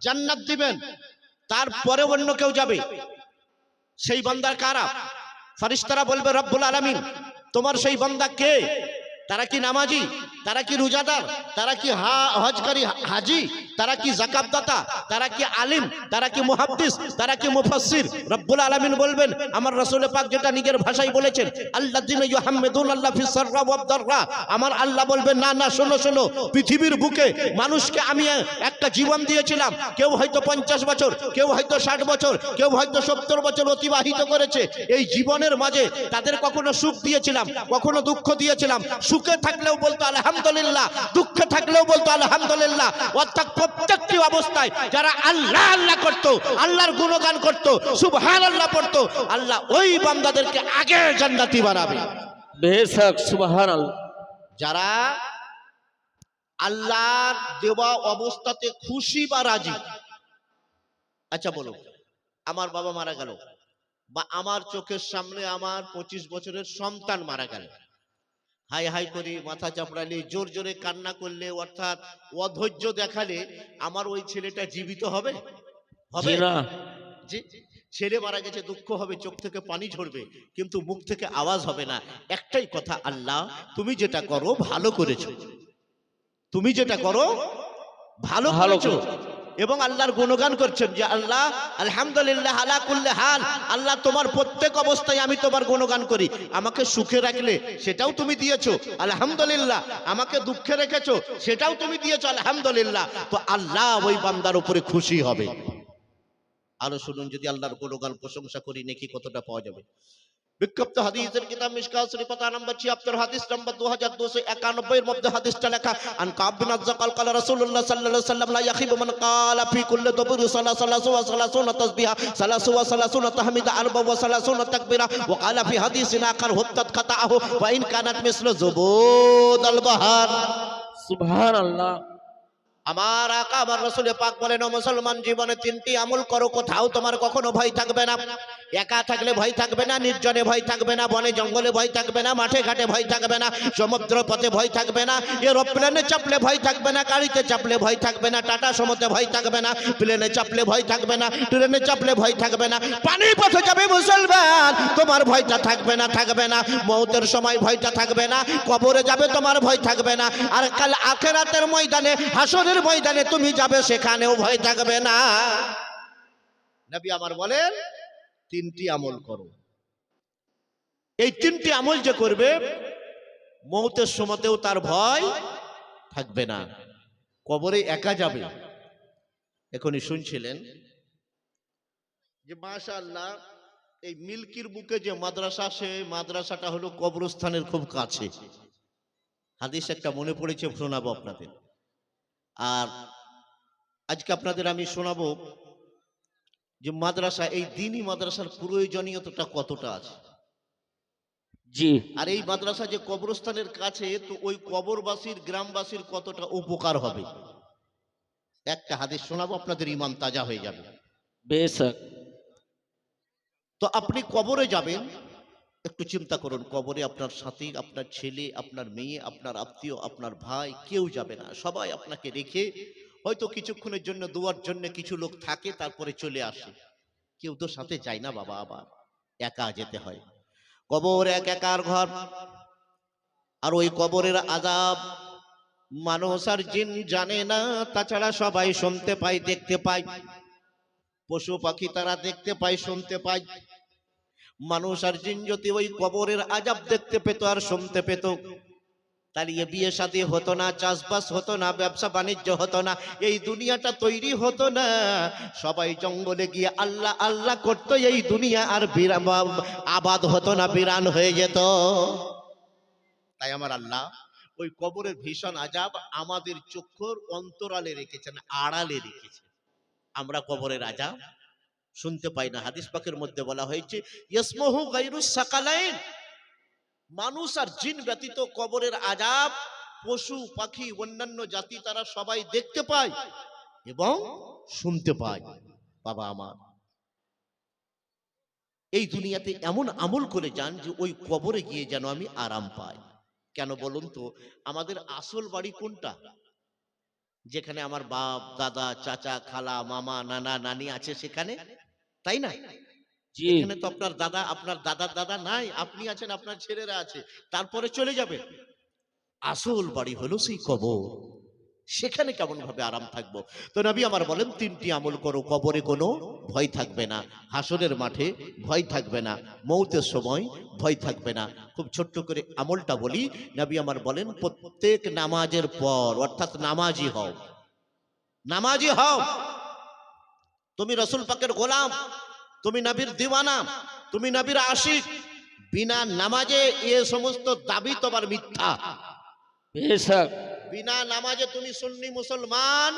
জান্নাত দিবেন তারপরে অন্য কেউ যাবে। সেই বান্দা কারা? ফারিস্তারা বলবে, রব্বুল আলমিন, তোমার সেই বান্দা কে? তারা কি নামাজি? তারা কি রোজাদার? তারা কি হা- হজকারী, হাজি? তারা কি জাকাতদাতা? তারা কি আলিম? তারা কি মুহাদ্দিস? তারা কি মুফাসসির? রব্বুল আলামিন বলবেন, আমার রাসূল পাক যেটা নিজের ভাষায় বলেছেন, আল্লাযিনা ইউহাম্মিদুন আল্লাহ ফিস সাররা ওয়াদ দাররা। আমার আল্লাহ বলবেন, না না, শোনো শোনো, পৃথিবীর বুকে মানুষকে আমি একটা জীবন দিয়েছিলাম। কেউ হয়তো পঞ্চাশ বছর, কেউ হয়তো ষাট বছর, কেউ হয়তো সত্তর বছর অতিবাহিত করেছে। এই জীবনের মাঝে তাদের কখনো সুখ দিয়েছিলাম, কখনো দুঃখ দিয়েছিলাম। সুখে থাকলেও বলতো, আলহামদুলিল্লাহ। দুঃখে থাকলেও বলতো, আলহামদুলিল্লাহ। অর্থাৎ প্রত্যেকটি অবস্থায় যারা আল্লাহ আল্লাহ করতো আল্লাহর গুণগান করতো সুবহান আল্লাহ পড়তো আল্লাহ ওই বান্দাদেরকে আগে জান্নাতি বানাবে। বেশক সুবহান যারা আল্লাহর দেওয়া অবস্থাতে খুশি বা রাজি। আচ্ছা বলো আমার বাবা মারা গেল বা আমার চোখের সামনে আমার পঁচিশ বছরের সন্তান মারা গেল। হাই হাই করে মাথা চাপড়ালে জোর জোরে কান্না করলে অর্থাৎ অধৈর্য দেখালে আমার ওই ছেলেটা জীবিত হবে? হবে? না। যে ছেলে মারা গেছে দুঃখ হবে চোখ থেকে পানি ঝরবে কিন্তু মুখ থেকে আওয়াজ হবে না। একটাই কথা আল্লাহ তুমি যেটা করো ভালো করেছ। তুমি যেটা করো ভালো ভালো করেছ। এবং আল্লাহর গুণগান করছেন যে আল্লাহ, আলহামদুলিল্লাহ আলা কুল্লে হাল, আল্লাহ তোমার প্রত্যেক অবস্থায় আমি তোমার গুণগান করি। আমাকে সুখে রাখলে সেটাও তুমি দিয়েছ। আলহামদুলিল্লাহ, আমাকে দুঃখে রেখেছো, সেটাও তুমি দিয়েছ। আলহামদুলিল্লাহ। তো আল্লাহ ওই বান্দার উপরে খুশি হবে। আরও শুনুন, যদি আল্লাহর গুণগান প্রশংসা করি, নাকি কতটা পাওয়া যাবে? বিক্ষিপ্ত হাদিসের কিতাব মিশকাত শরীফ পাতা নাম্বার 76 হাদিস নাম্বার 2291 এর মধ্যে হাদিসটা লেখা আন কাব বিন আযকাল قال রাসূলুল্লাহ সাল্লাল্লাহু আলাইহি ওয়াসাল্লাম লা ইয়াখিবু মান قال في كل دبر صلاه صلاه وثلاثون تسبيحا ثلاث وثلاثون تحميدا اربع وثلاثون تكبيرا وقال في حديث اخر هتت قطعه وان كانت مثل زبود البحر সুবহান আল্লাহ আমার আকা আমার রসুল পাক বলেন ও মুসলমান জীবনে তিনটি আমল করো কোথাও তোমার কখনো ভয় থাকবে না একা থাকলে ভয় থাকবে না নির্জনে ভয় থাকবে না বনে জঙ্গলে ভয় থাকবে না মাঠে ঘাটে ভয় থাকবে না সমুদ্র পথে ভয় থাকবে না এরোপ্লেনে চাপলে ভয় থাকবে না গাড়িতে চাপলে ভয় থাকবে না টাটা সমুদ্রে ভয় থাকবে না প্লেনে চাপলে ভয় থাকবে না ট্রেনে চাপলে ভয় থাকবে না পানির পথে যাবে মুসলমান তোমার ভয়টা থাকবে না থাকবে না মৌতের সময় ভয়টা থাকবে না কবরে যাবে তোমার ভয় থাকবে না আর কাল আখেরাতের ময়দানে হাসরের ময়দানে তুমি যাবে, সেখানেও ভয় থাকবে না। নবী আমার বলেন, তিনটি আমল করো। এই তিনটি আমল যে করবে, মৌতের সময়তেও তার ভয় থাকবে না। কবরে একা যাবে। এখনই শুনছিলেন যে মাশা আল্লাহ এই মিল্কির বুকে যে মাদ্রাসা সে মাদ্রাসাটা হলো কবরস্থানের খুব কাছে। হাদিস একটা মনে পড়েছে, শোনাবো আপনাদের। আর আজকে আপনাদের আমি শোনাবো যে মাদ্রাসা এই দিনই মাদ্রাসার প্রয়োজনীয়তাটা কতটা আছে। জি। আর এই মাদ্রাসা যে কবরস্থানের কাছে তো ওই কবরবাসীর গ্রামবাসীর কতটা উপকার হবে? একটা হাদিস শোনাবো আপনাদের ইমান তাজা হয়ে যাবে। বেশ তো আপনি কবরে যাবেন একটু চিন্তা করুন, কবরে আপনার সাথী, আপনার ছেলে, আপনার মেয়ে, আপনার আত্মীয়, আপনার ভাই, কেউ যাবে না। সবাই আপনাকে রেখে হয়তো কিছুক্ষণের জন্য, দুয়ার জন্য কিছু লোক থাকে, তারপরে চলে আসে। কেউ তো সাথে যায় না বাবা আবার, একা যেতে হয়। কবর এক একার ঘর। আর ওই কবরের আজাব মানুষ আর জিন জানে না, তাছাড়া সবাই শুনতে পায়, দেখতে পায়। পশু পাখি তারা দেখতে পায়, শুনতে পায়। মানুষ আর জিন যদি ওই কবরের আজাব দেখতে পেত আর শুনতে পেত, তাহলে বিয়ে শাদী হতো না, চাষবাস হতো না, ব্যবসা বাণিজ্য হতো না, এই দুনিয়াটা তৈরি হতো না। সবাই জঙ্গলে গিয়ে আল্লাহ আল্লাহ করতো, এই দুনিয়া আর বিরাম, আবাদ হতো না, বিরান হয়ে যেত। তাই আমার আল্লাহ ওই কবরের ভীষণ আজাব আমাদের চক্ষুর অন্তরালে রেখেছেন, আড়ালে রেখেছেন। আমরা কবরের আজাব শুনতে পাই না। হাদিস পাকের মধ্যে বলা হয়েছে ইসমহু গাইরুস সাকালাইন। মানুষ আর জিন ব্যতীত কবরের আজাব, পশু, পাখি, অন্যান্য জাতি তারা সবাই দেখতে পায় এবং শুনতে পায়। বাবা আমার, এই দুনিয়াতে এমন আমল করে যান যে ওই কবরে গিয়ে যেন আমি আরাম পাই। কেন বলুন তো, আমাদের আসল বাড়ি কোনটা? যেখানে আমার বাপ, দাদা, চাচা, খালা, মামা, নানা, নানি আছে সেখানে? তাই না? এখানে তো আপনার দাদা আপনার দাদার দাদা নাই আপনি আছেন আপনার ছেলেরা আছে তারপরে চলে যাবে। আসল বাড়ি হলো সেই কবর। সেখানে কেমন ভাবে আরাম থাকব? তো নবী আমার বলেন তিনটি আমল করো কবরে কোনো ভয় থাকবে না হাসনের মাঠে ভয় থাকবে না মৌতের সময় ভয় থাকবে না। খুব ছোট্ট করে আমলটা বলি নবী আমার বলেন প্রত্যেক নামাজের পর অর্থাৎ নামাজি হও নামাজি হও তুমি রসুল পাকের গোলাম তুমি নবীর দিওয়ানা তুমি নবীর আশিক বিনা নামাজে এ সমস্ত দাবি তোমার মিথ্যা। বিনা নামাজে তুমি সুন্নি মুসলমান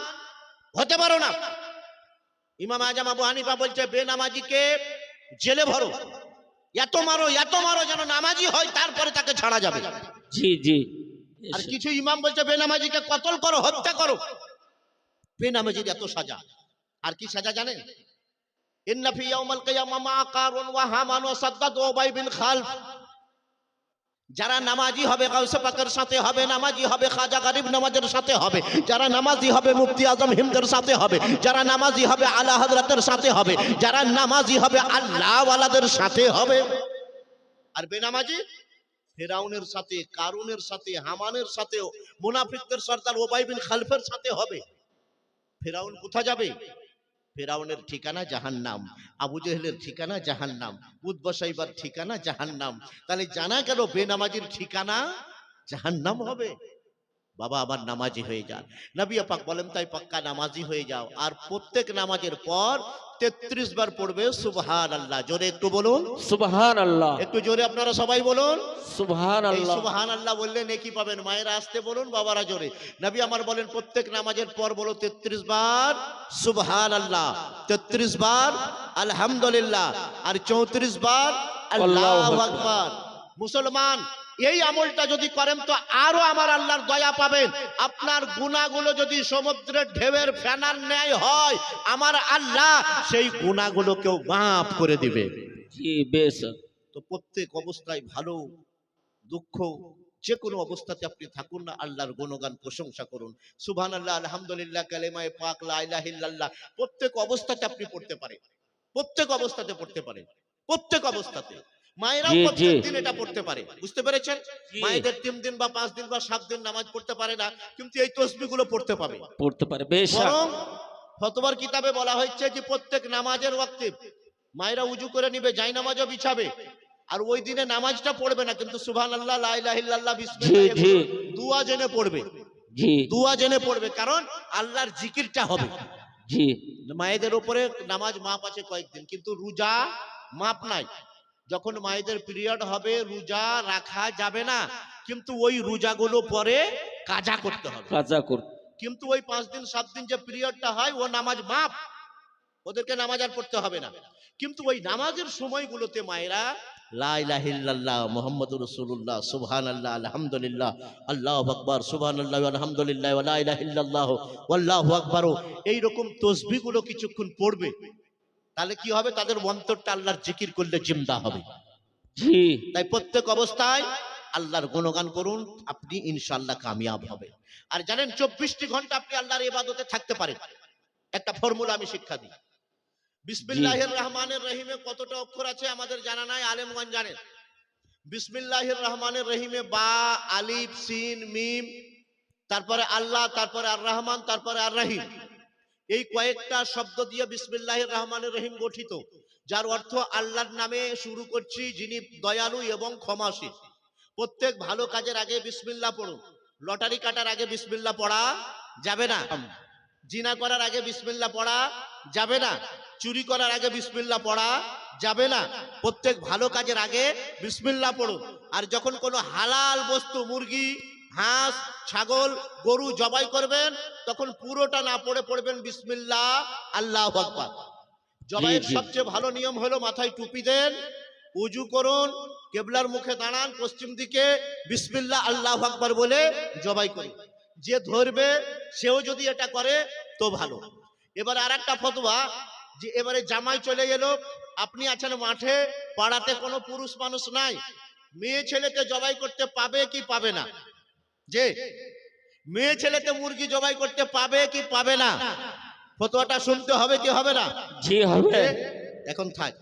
হতে পারো না। ইমাম আজম আবু হানিফা বলছে বেনামাজিকে জেলে ভরো। এত মারো এত মারো যেন নামাজি হয় তারপরে তাকে ছাড়া যাবে। জি জি। আর কিছু ইমাম বলছে বেনামাজিকে কতল করো হত্যা করো। বেনামাজির এত সাজা। আর কি সাজা জানেন? ইন্না ফি ইয়াউমাল কিয়ামা মা কারুন ওয়া হামান ওয়া সাদ্দাদ উবাই বিন খালফ। যারা নামাজি হবে, গাউসে পাকের সাথে হবে, নামাজি হবে, খাজা গরিব নামাজের সাথে হবে, যারা নামাজি হবে, মুফতি আজম হিমদের সাথে হবে, যারা নামাজি হবে, আলা হযরতের সাথে হবে, যারা নামাজি হবে, আল্লাহ ওয়ালাদের সাথে হবে। আর বেনামাজি? ফেরাউনের সাথে, কারুনের সাথে, হামানের সাথে মুনাফিকদের সর্দার ওবাই বিন খালফের সাথে হবে। ফেরাউন কোথা যাবে? ফেরাউনের ঠিকানা জাহান্নাম, আবু জেহেলের ঠিকানা জাহান্নাম বুধ বসাইবার ঠিকানা জাহান্নাম। তাহলে জানা গেল বেনামাজির ঠিকানা জাহান্নাম হবে। বাবা আবার নামাজি হয়ে যান। নবী পাক বলেন তাই পাক্কা নামাজি হয়ে যাও। আর প্রত্যেক নামাজের পর তেত্রিশ বার পড়বে সুবহান আল্লাহ জোরে একটু বলুন। সুবহান আল্লাহ একটু জোরে আপনারা সবাই বলুন। সুবহান আল্লাহ সুবহান আল্লাহ বললে নেকি পাবেন মায়েরা আসতে বলুন বাবারা জোরে। নবী আমার বলেন প্রত্যেক নামাজের পর বলো তেত্রিশ বার সুবহান আল্লাহ তেত্রিশ বার আলহামদুলিল্লাহ। আর চৌত্রিশ বার আল্লাহ আকবার। মুসলমান এই আমলটা যদি করেন তো আরও আমার আল্লাহর দয়া পাবেন। আপনার গুণাগুলো যদি সমুদ্রের ঢেউয়ের ফেনার ন্যায় হয় আমার আল্লাহ সেই গুণাগুলোকেও মাফ করে দিবে। জি বেশক তো প্রত্যেক অবস্থায় ভালো দুঃখ যে কোনো অবস্থাতে আপনি থাকুন না আল্লাহর গুণগান প্রশংসা করুন। সুবহান আল্লাহ আলহামদুলিল্লাহ কালেমায় পাক লা ইলাহা ইল্লাল্লাহ। প্রত্যেক অবস্থাতে আপনি পড়তে পারেন। প্রত্যেক অবস্থাতে পড়তে পারেন। প্রত্যেক অবস্থাতে। মায়েরাও প্রত্যেক দিন এটা পড়তে পারে। বুঝতে পেরেছেন? মায়েদের তিন দিন বা পাঁচ দিন বা সাত দিন নামাজ পড়তে পারে না কিন্তু এই তসবিগুলো পড়তে পাবে। পড়তে পারে বেশক বরং ফতোয়ার কিতাবে বলা হয়েছে যে প্রত্যেক নামাজের ওয়াক্তে মায়েরা উজু করে নিবে যাই নামাজও বিছাবে। আর ওই দিনে নামাজটা পড়বে না কিন্তু সুবহান আল্লাহ বিসমিল্লাহ দুয়া জেনে পড়বে। জি। দুয়া জেনে পড়বে কারণ আল্লাহর জিকিরটা হবে। জি। মায়েদের উপরে নামাজ মাপ আছে কয়েকদিন কিন্তু রোজা মাপ নাই। যখন মায়েদের পিরিয়ড হবে রোজা রাখা যাবে না কিন্তু ওই রোজাগুলো পরে কাজা করতে হবে। কাজা কর কিন্তু ওই পাঁচ দিন সাত দিন যে পিরিয়ডটা হয় ও নামাজ মাপ ওদেরকে নামাজ আর পড়তে হবে না। কিন্তু ওই নামাজের সময়গুলোতে মায়েরা লা ইলাহা ইল্লাল্লাহ মুহাম্মাদুর রাসূলুল্লাহ সুবহানাল্লাহ আলহামদুলিল্লাহ আল্লাহু আকবার সুবহানাল্লাহ আলহামদুলিল্লাহ ওয়া লা ইলাহা ইল্লাল্লাহ ওয়াল্লাহু আকবার। এই রকম তসবিহগুলো কিছুক্ষণ পড়বে। তাহলে কি হবে? তাদের অন্তরটা আল্লাহর জিকির করলে জিন্দা হবে। তাই প্রত্যেক অবস্থায় আল্লাহর গুণগান করুন আপনি ইনশাল্লাহ কামিয়াব হবে আর জানেন চব্বিশটি ঘণ্টা আপনি আল্লাহর ইবাদতে থাকতে পারেন। একটা ফর্মুলা আমি শিক্ষা দিই। বিসমিল্লাহির রহমানের রহিমে কতটা অক্ষর আছে আমাদের জানা নাই আলেমগঞ্জ জানেন। বিসমিল্লাহির রহমানের রহিমে বা আলিফ সিন মিম তারপরে আল্লাহ তারপরে আর রহমান তারপরে আর রহিম এই কয়েকটা শব্দ দিয়ে বিসমিল্লাহির রহমানের রহিম গঠিত, যার অর্থ আল্লাহর নামে শুরু করছি যিনি দয়ালু এবং ক্ষমাশীল। প্রত্যেক ভালো কাজের আগে বিসমিল্লাহ পড়ুন লটারি কাটার আগে বিসমিল্লা পড়া যাবে না, জিনা করার আগে বিসমিল্লাহ পড়া যাবে না, চুরি করার আগে বিসমিল্লাহ পড়া যাবে না। প্রত্যেক ভালো কাজের আগে বিসমিল্লাহ পড়ুন আর যখন কোনো হালাল বস্তু, মুরগি হাঁস ছাগল গরু জবাই করবেন তখন পুরোটা না পড়ে পড়বেন বিসমিল্লাহ আল্লাহ আকবার। জবাইয়ের সবচেয়ে ভালো নিয়ম হলো মাথায় টুপি দেন উজু করুন কেবলার মুখে দাঁড়ান পশ্চিম দিকে বিসমিল্লাহ আল্লাহ আকবার বলে জবাই করুন। যে ধরবে সেও যদি এটা করে তো ভালো। এবার আর একটা ফতোয়া যে এবারে জামাই চলে গেল আপনি আছেন মাঠে পাড়াতে কোনো পুরুষ মানুষ নাই মেয়ে ছেলেকে জবাই করতে পাবে কি পাবে না? যে মেয়ে ছেলেতে মুরগি জবাই করতে পাবে কি পাবে না? ফতোয়াটা শুনতে হবে কি হবে না? জি হবে। এখন থাক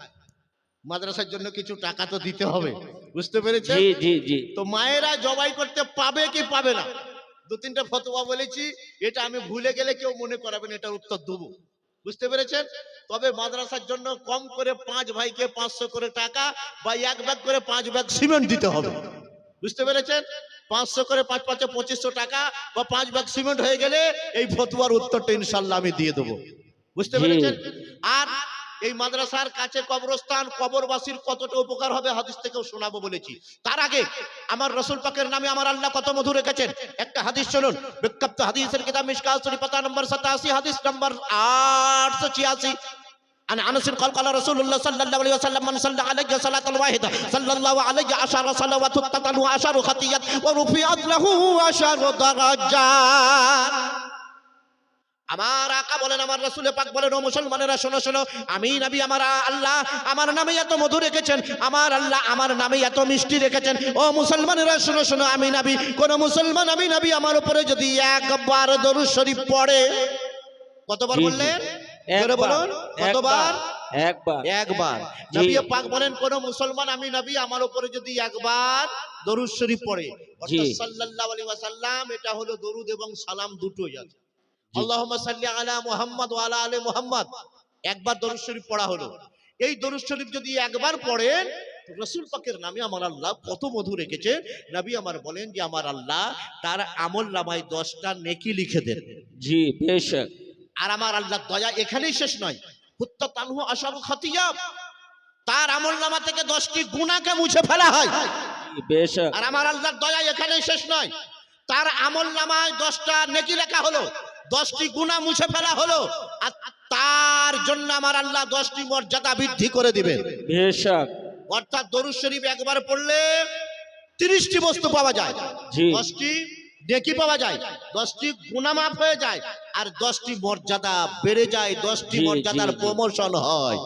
মাদ্রাসার জন্য কিছু টাকা তো দিতে হবে। বুঝতে পেরেছেন? জি জি জি। তো মায়েরা জবাই করতে পাবে কি পাবে না? দু তিনটা ফতোয়া বলেছি এটা আমি ভুলে গেলে কেউ মনে করাবেন এটার উত্তর দেবো। বুঝতে পেরেছেন? তবে মাদ্রাসার জন্য কম করে পাঁচ ভাইকে পাঁচশো করে টাকা বা এক ব্যাগ করে পাঁচ ব্যাগ সিমেন্ট দিতে হবে। বুঝতে পেরেছেন? পাঁচশো করে পাঁচ পাঁচে পঁচিশশো টাকা বা পাঁচ ব্যাগ সিমেন্ট হয়ে গেলে এই ফতুয়ার উত্তরটা ইনশাল্লাহ আমি দিয়ে দেবো। বুঝতে পেরেছেন? আর এই মাদ্রাসার কাছে কবরস্থান কবরবাসীর কতটা উপকার হবে হাদিস থেকেও শোনাবো বলেছি। তার আগে আমার রসুল পাকের নামে আমার আল্লাহ কত মধু রেখেছেন? একটা হাদিস শুনুন। বিজ্ঞপ্ত হাদিসের কিতাব শরীফ পাতা নম্বর 87 হাদিস নম্বর 886 عن انس قال قال رسول الله صلى الله عليه وسلم من صلى علي صلاه واحده صلى الله عليه عشر صلوات تقتل عشر خطيات ورفعت له عشر درجات আমার আকা বলেন আমার রসুলে পাক বলেন ও মুসলমানেরা শোনো শোনো আমি নবী আমার আল্লাহ আমার নামে এত মধু রেখেছেন আমার আল্লাহ আমার নামে এত মিষ্টি রেখেছেন ও মুসলমানেরা শোনো শোনো আমি নবী কোন মুসলমান আমি নবী আমার উপরে যদি একবার দরুদ শরীফ পড়ে কতবার জি, জি। বললেন জোরে বলুন কতবার? একবার। একবার। নবী পাক বলেন কোন মুসলমান আমি নবী আমার উপরে যদি একবার দরুদ শরীফ পড়ে অর্থাৎ সাল্লাল্লাহু আলাইহি ওয়াসাল্লাম এটা হলো দরুদ এবং সালাম দুটোই আছে। জি। আল্লাহুম্মা সাল্লি আলা মুহাম্মদ ওয়া আলা আলি মুহাম্মদ। একবার দরুদ শরীফ পড়া হলো। এই দরুদ শরীফ যদি একবার পড়েন রসুল পাকের নামে আমার আল্লাহ কত মধু রেখেছে নবী আমার বলেন যে আমার আল্লাহ তার আমল নামায় দশটা নেকি লিখে দেন। জি বেশক। আর আমার আল্লাহ দয়া এখানেই শেষ নয়। হুত্তা তানহু আশারু খাতিয়াব। তার আমল নামা থেকে দশটি গুণাকে মুছে ফেলা হয়। আর আমার আল্লাহর দয়া এখানেই শেষ নয়। তার আমল নামায় দশটা নেকি লেখা হলো। দশটি গুণা মুছে ফেলা হলো। আর তার জন্য আমার আল্লাহ দশটি মর্যাদা বৃদ্ধি করে দিবেন। বেশক অর্থাৎ দরুদ শরীফ একবার পড়লে তিরিশটি বস্তু পাওয়া যায়। দশটি নেকি পাওয়া যায়। দশটি গুণামাপ হয়ে যায় আর দশটি মর্যাদা বেড়ে যায় দশটি মর্যাদার প্রমোশন হয়।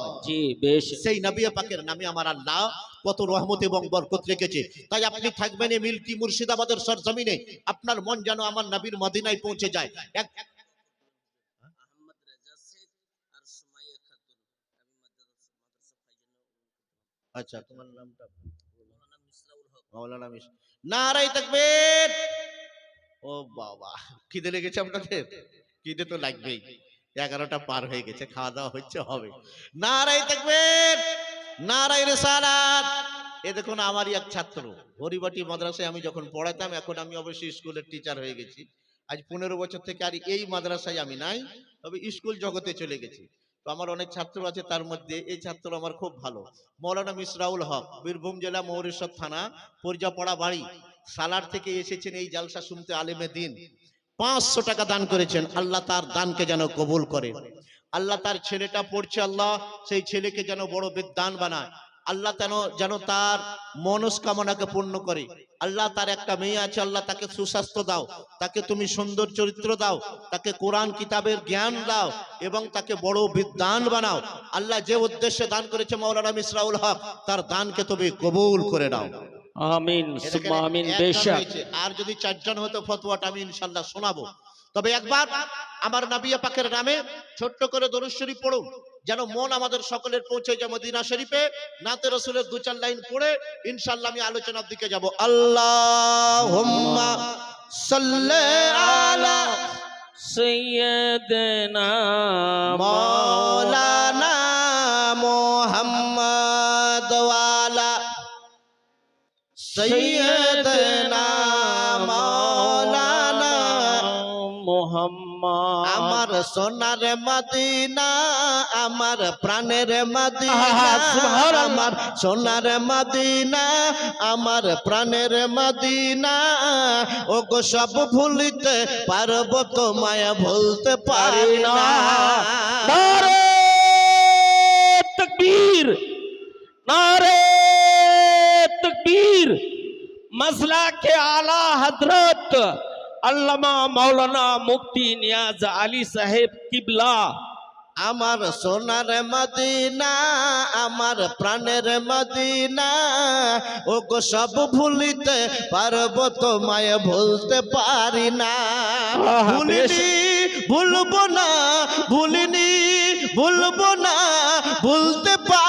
সেই নবী পাকের নামে আমার আল্লাহ কত রহমত এবং বরকত রেখেছে। তাই আপনি থাকবেন এই মিল্কি মুর্শিদাবাদের সরজমিনে। আপনার মন যেন আমার নবীর মদিনায় পৌঁছে যায়। এক আচ্ছা তোমার নামটা মাওলানা মিস নারাই তাকবীর। ও বাবা, খিদে লেগেছে আপনাদের? খিদে তো লাগবেই। এগারোটা পার হয়ে গেছে, খাওয়া দাওয়া হচ্ছে, হবে। নারাই তাকবীর নারাই রেসালাত। এ দেখুন আমারই এক ছাত্র, হরিবাটি মাদ্রাসায় আমি যখন পড়াতাম, এখন আমি অবশ্যই স্কুলের টিচার হয়ে গেছি। আজ পনেরো বছর থেকে আর এই মাদ্রাসায় আমি নাই, তবে স্কুল জগতে চলে গেছি। তো আমার অনেক ছাত্র আছে, তার মধ্যে এই ছাত্র আমার খুব ভালো। মৌলানা মিসরাউল হক, বীরভূম জেলা মৌরেশ্বর থানা, পর্যাপড়া বাড়ি। সালার থেকে এসেছেন এই জালসা শুনতে আলেমে দিন। পাঁচশো টাকা দান করেছেন, আল্লাহ তার দানকে যেন কবুল করে। আল্লাহ তার ছেলেটা পড়ছে, আল্লাহ সেই ছেলেকে যেন বড় বিদ্যান বানায়। আল্লাহ যেন যেন তার মনস্কামনাকে পূর্ণ করে। আল্লাহ তার একটা মেয়ে আছে, আল্লাহ তাকে সুস্বাস্থ্য দাও, তাকে তুমি সুন্দর চরিত্র দাও, তাকে কোরআন কিতাবের জ্ঞান দাও এবং তাকে বড় বিদ্যান বানাও। আল্লাহ যে উদ্দেশ্যে দান করেছে মৌলানা মিসরাউল হক, তার দানকে তুমি কবুল করে নাও। আমিন সুম্মা আমিন একজন আর যদি চারজন হতো ফতোয়াটা আমি শোনাবো। তবে একবার আমার নাবিয়া পাকের নামে ছোট্ট করে দরুদ শরীফ পড়ুন যেন মন আমাদের সকলের পৌঁছে যায় মদিনা শরীফে। নাতে রসুলের দু চার লাইন পড়ে ইনশাল্লাহ আমি আলোচনার দিকে যাব। আল্লাহ সাল্লি আলা সৈয়দনা সৈয়দনা মৌলানা মোহাম্মদ। আমার সোনার মদিনা আমার প্রাণের মদিনা। আমার সোনার মদিনা আমার প্রাণের মদিনা। ও গো সব ভুলিতে পারব তোমায় ভুলতে পারি না। নারে তকবীর। নারে মসলা के आला हजरत अल्लामा मौलाना मुफ्ती नियाज अली साहेब किबला আমার সোনার মদিনা আমার প্রাণের মদিনা ও গো সব ভুলিতে পারবো তোমায় ভুলতে পারি না হ্যাঁ, হ্যাঁ, বেশ। ভুলিনি ভুলবো না ভুলিনি ভুলবো না ভুলতে পারি না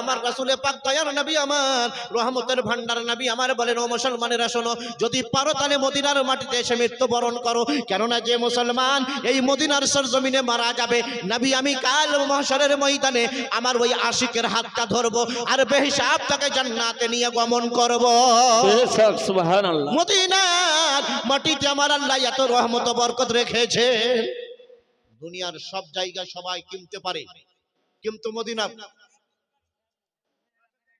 আমার রাসূলে পাক দয়ার নবী আমার রহমতের ভান্ডার নবী আমার বলেন ও মুসলমানেরা শোনো যদি পারো তাহলে মদিনার মাটিতে এসে মৃত্যুবরণ করো। কেননা যে মুসলমান এই মদিনার সরজমিনে মারা যাবে নবী আমি কাল মহশরের ময়দানে আমার ওই আশিকের হাতটা ধরবো আর বেহিসাব তাকে জান্নাতে নিয়ে গমন করব। মদিনার মাটিতে আমার আল্লাহ এত রহমত বরকত রেখেছে দুনিয়ার সব জায়গা সবাই কিনতে পারে। কিন্তু মদিনা।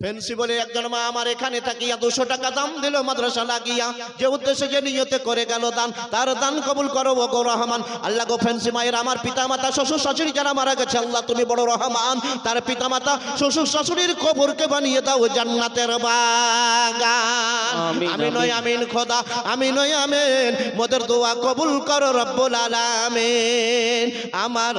ফেন্সি বলে একজন মা আমার এখানে থাকিয়া দুশো টাকা দাম দিল মাদ্রাসা লাগিয়া। যে উদ্দেশ্যে যে নিয়তে করে গেল দান তার দান কবুল করো ও গো রহমান। আল্লাহ গো ফেন্সি মায়ের আমার পিতা মাতা শ্বশুর শাশুড়ি যারা মারা গেছে আল্লাহ তুমি বড় রহমান। তার পিতা মাতা শ্বশুর শাশুড়ির কবরকে বানিয়ে দাও জান্নাতের বাগান। আমি নয় আমিন। আমিন খোদা আমি নয় আমিন। মোদের দোয়া কবুল করো রব্বুল আলামিন। আমার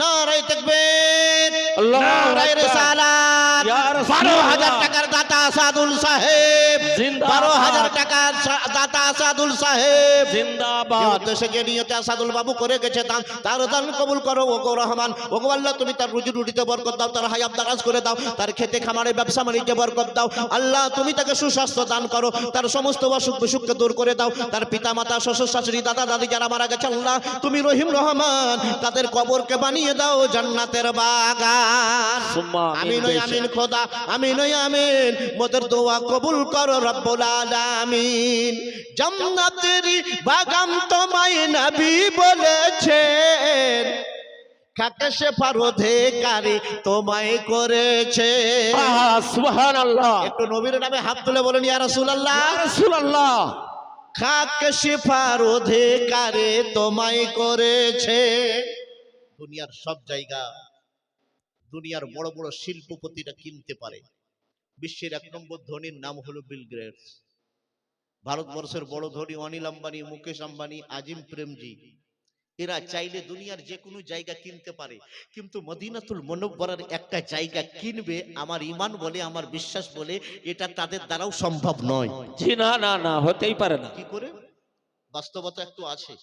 নারাই তাকবীর। আল্লাহু নারাই রিসালাত। বারো হাজার টাকার দাতা সাদুল সাহেব। বারো হাজার টাকার দাতা সাদুল সাহেব। জিন্দাবাদ। উদ্দেশ্যে যে নিয়তে আসাদুল বাবু করে গেছে দান তার দান কবুল করো ও রহমান। ও আল্লাহ তুমি তার রুজি রুটিতে বরকত দাও তার হায়াত দারাজ করে দাও তার খেতে খামারে ব্যবসা বাণিজ্যে বরকত দাও। আল্লাহ তুমি তাকে সুস্বাস্থ্য দান করো তার সমস্ত অসুখ বিসুখকে দূর করে দাও তার পিতা মাতা শ্বশুর শাশুড়ি দাদা দাদি যারা মারা গেছে। আল্লাহ তুমি রহিম রহমান তাদের কবরকে বানিয়ে দাও জান্নাতের বাগান। আমি নই। আমিন খোদা আমি নই আমিন। মোদের দোয়া কবুল করো রব্বুল আলামিন। জান্নাতেরই বাগান তোমায় নবী বলেছেন। কাকে সে পারোধেকারী তোমায় করেছে? সুবহানাল্লাহ। একটু নবীর নামে হাত তুলে বলেন ইয়া রাসূলুল্লাহ। রাসূলুল্লাহ। খাক শিফার অধিকারে তোমায় করেছে? দুনিয়ার সব জায়গা দুনিয়ার বড় বড় শিল্পপতিরা কিনতে পারে। বিশ্বের এক নম্বর ধনীর নাম হলো বিল গ্রেটস ভারতবর্ষের বড় ধনী অনিল আম্বানি মুকেশ আম্বানি আজিম প্রেমজি এরা চাইলে দুনিয়ার যে কোনো জায়গা কিনতে পারে। কিন্তু মদিনাতুল মনোবরার একটা জায়গা কিনবে আমার ইমান বলে আমার বিশ্বাস বলে এটা তাদের দ্বারাও সম্ভব নয়। না না না হতেই পারে না। কি করে? বাস্তবতা একটু আছে।